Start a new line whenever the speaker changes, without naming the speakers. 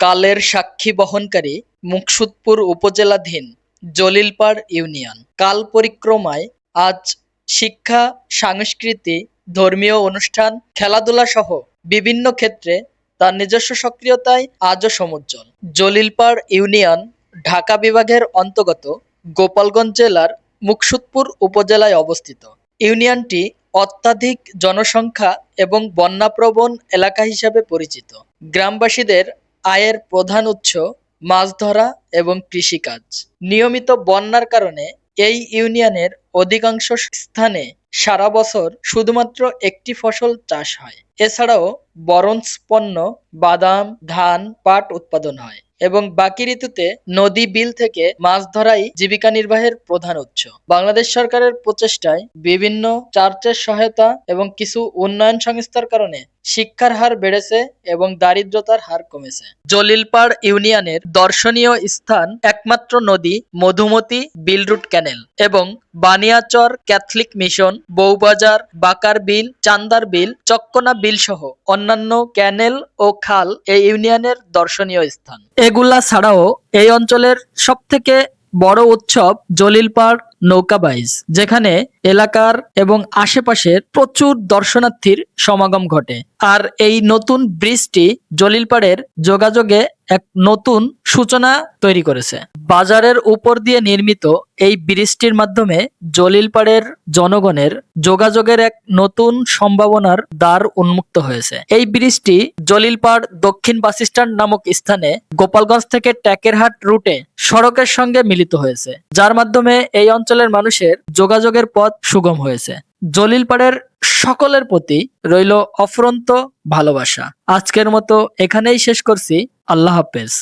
কালের সাক্ষী বহনকারী মুকসুদপুর উপজেলাধীন জলিলপাড় ইউনিয়ন। কাল পরিক্রমায় আজ শিক্ষা, সংস্কৃতি, ধর্মীয় অনুষ্ঠান, খেলাধুলা সহ বিভিন্ন ক্ষেত্রে তার নিজস্ব সক্রিয়তায় আজও সমুজ্জ্বল। জলিলপাড় ইউনিয়ন ঢাকা বিভাগের অন্তর্গত গোপালগঞ্জ জেলার মুকসুদপুর উপজেলায় অবস্থিত। ইউনিয়নটি অত্যাধিক জনসংখ্যা এবং বন্যাপ্রবণ এলাকা হিসাবে পরিচিত। গ্রামবাসীদের আয়ের প্রধান উৎস মাছ ধরা এবং কৃষিকাজ। নিয়মিত বন্যার কারণে এই ইউনিয়নের অধিকাংশ স্থানে সারা বছর শুধুমাত্র একটি ফসল চাষ হয়। এছাড়াও বরঞ্চ পণ্য বাদাম, ধান, পাট উৎপাদন হয় এবং বাকি ঋতুতে নদী, বিল থেকে মাছ ধরাই জীবিকা নির্বাহের প্রধান উৎস। বাংলাদেশ সরকারের প্রচেষ্টায় বিভিন্ন চার্চের সহায়তা এবং কিছু উন্নয়ন সংস্থার কারণে শিক্ষার হার বেড়েছে এবং দারিদ্রতার হার কমেছে। জলিলপাড় ইউনিয়নের দর্শনীয় স্থান একমাত্র নদী মধুমতি বিলরুট ক্যানেল এবং বানিয়াচর ক্যাথলিক মিশন, বউবাজার, বাকার বিল, চান্দার বিল, চক্কনা বিল সহ অন্যান্য ক্যানেল ও খাল এই ইউনিয়নের দর্শনীয় স্থান। এগুলা ছাড়াও এই অঞ্চলের সব থেকে বড় উৎসব জলিলপাড় নৌকাবাইজ যেখানে এলাকার এবং আশেপাশের প্রচুর দর্শনার্থীর সমাগম ঘটে। আর এই নতুন ব্রিজটি জলিলপাড়ের যোগাযোগে এক নতুন সূচনা তৈরি করেছে। বাজারের উপর দিয়ে নির্মিত এই ব্রিজটির মাধ্যমে জলিলপাড়ের জনগণের যোগাযোগের এক নতুন সম্ভাবনার দ্বার উন্মুক্ত হয়েছে। এই ব্রিজটি জলিলপাড় দক্ষিণ বাসস্ট্যান্ড নামক স্থানে গোপালগঞ্জ থেকে ট্যাকেরহাট রুটে সড়কের সঙ্গে মিলিত হয়েছে, যার মাধ্যমে এই অঞ্চলের মানুষের যোগাযোগের পথ সুগম হয়েছে। জলিলপাড়ের সকলের প্রতি রইল অফরন্ত ভালোবাসা। আজকের মতো এখানেই শেষ করছি। আল্লাহ হাফেজ।